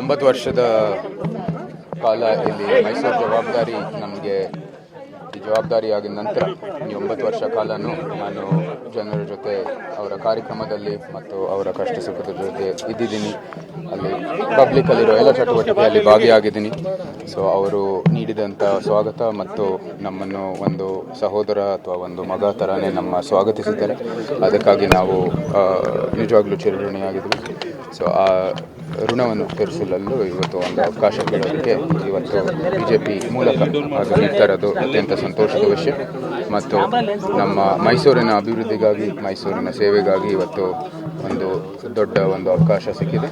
ಒಂಬತ್ತು ವರ್ಷದ ಕಾಲ ಇಲ್ಲಿ ಮೈಸೂರು ಜವಾಬ್ದಾರಿ ನಮಗೆ ಈ ನಂತರ ಈ ಒಂಬತ್ತು ವರ್ಷ ಕಾಲನೂ ನಾನು ಜನರ ಜೊತೆ ಅವರ ಕಾರ್ಯಕ್ರಮದಲ್ಲಿ ಮತ್ತು ಅವರ ಕಷ್ಟ ಸುಖದ ಜೊತೆ ಇದ್ದಿದ್ದೀನಿ. ಅಲ್ಲಿ ಪಬ್ಲಿಕ್ಕಲ್ಲಿರೋ ಎಲ್ಲ ಚಟುವಟಿಕೆಯಲ್ಲಿ ಭಾಗಿಯಾಗಿದ್ದೀನಿ. ಸೊ ಅವರು ನೀಡಿದಂಥ ಸ್ವಾಗತ ಮತ್ತು ನಮ್ಮನ್ನು ಒಂದು ಸಹೋದರ ಅಥವಾ ಒಂದು ಮಗ ಥರನೇ ನಮ್ಮ ಸ್ವಾಗತಿಸಿದ್ದಾರೆ. ಅದಕ್ಕಾಗಿ ನಾವು ನಿಜವಾಗ್ಲೂ ಚಿರಋಣಿಯಾಗಿದ್ವಿ. ಸೊ ಆ ಋಣವನ್ನು ತೀರಿಸಲು ಇವತ್ತು ಒಂದು ಅವಕಾಶ ಕೇಳೋದಕ್ಕೆ ಇವತ್ತು ಬಿ ಜೆ ಪಿ ಮೂಲಕ ಇರೋದು ಅತ್ಯಂತ ಸಂತೋಷದ ವಿಷಯ. ಮತ್ತು ನಮ್ಮ ಮೈಸೂರಿನ ಅಭಿವೃದ್ಧಿಗಾಗಿ, ಮೈಸೂರಿನ ಸೇವೆಗಾಗಿ ಇವತ್ತು ಒಂದು ದೊಡ್ಡ ಒಂದು ಅವಕಾಶ ಸಿಕ್ಕಿದೆ.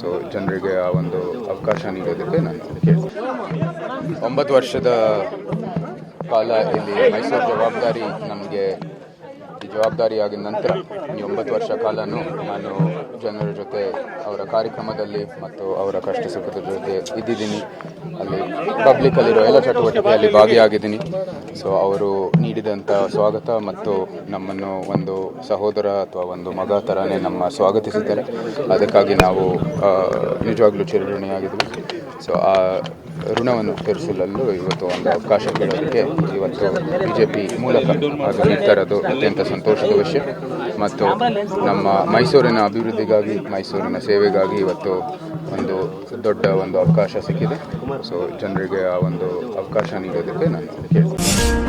ಸೊ ಜನರಿಗೆ ಆ ಒಂದು ಅವಕಾಶ ನೀಡೋದಕ್ಕೆ ನಾನು ಒಂಬತ್ತು ವರ್ಷದ ಕಾಲ ಇಲ್ಲಿ ಮೈಸೂರು ಜವಾಬ್ದಾರಿ ನಮಗೆ ಈ ಜವಾಬ್ದಾರಿ ಆಗಿದ ನಂತರ ಈ ಒಂಬತ್ತು ವರ್ಷ ಕಾಲನೂ ನಾನು ಜನರ ಜೊತೆ ಅವರ ಕಾರ್ಯಕ್ರಮದಲ್ಲಿ ಮತ್ತು ಅವರ ಕಷ್ಟ ಸುಖದ ಜೊತೆ ಇದ್ದಿದ್ದೀನಿ. ಅಲ್ಲಿ ಪಬ್ಲಿಕ್ಕಲ್ಲಿರೋ ಎಲ್ಲ ಚಟುವಟಿಕೆಯಲ್ಲಿ ಭಾಗಿಯಾಗಿದ್ದೀನಿ. ಸೊ ಅವರು ನೀಡಿದಂಥ ಸ್ವಾಗತ ಮತ್ತು ನಮ್ಮನ್ನು ಒಂದು ಸಹೋದರ ಅಥವಾ ಒಂದು ಮಗ ಥರನೇ ನಮ್ಮ ಸ್ವಾಗತಿಸಿದ್ದಾರೆ. ಅದಕ್ಕಾಗಿ ನಾವು ನಿಜವಾಗ್ಲೂ ಚಿರಋಣಿಯಾಗಿದ್ವಿ ಸೊ ಆ ಋಣವನ್ನು ತೀರಿಸಲು ಇವತ್ತು ಒಂದು ಅವಕಾಶ ಕೇಳೋದಕ್ಕೆ ಇವತ್ತು ಬಿ ಜೆ ಪಿ ಮೂಲಕ ಅದು ಅತ್ಯಂತ ಸಂತೋಷದ ವಿಷಯ. ಮತ್ತು ನಮ್ಮ ಮೈಸೂರಿನ ಅಭಿವೃದ್ಧಿಗಾಗಿ, ಮೈಸೂರಿನ ಸೇವೆಗಾಗಿ ಇವತ್ತು ಒಂದು ದೊಡ್ಡ ಒಂದು ಅವಕಾಶ ಸಿಕ್ಕಿದೆ. ಸೊ ಜನರಿಗೆ ಆ ಒಂದು ಅವಕಾಶ ನೀಡೋದಕ್ಕೆ ನಾನು ಕೇಳ್ತೀನಿ.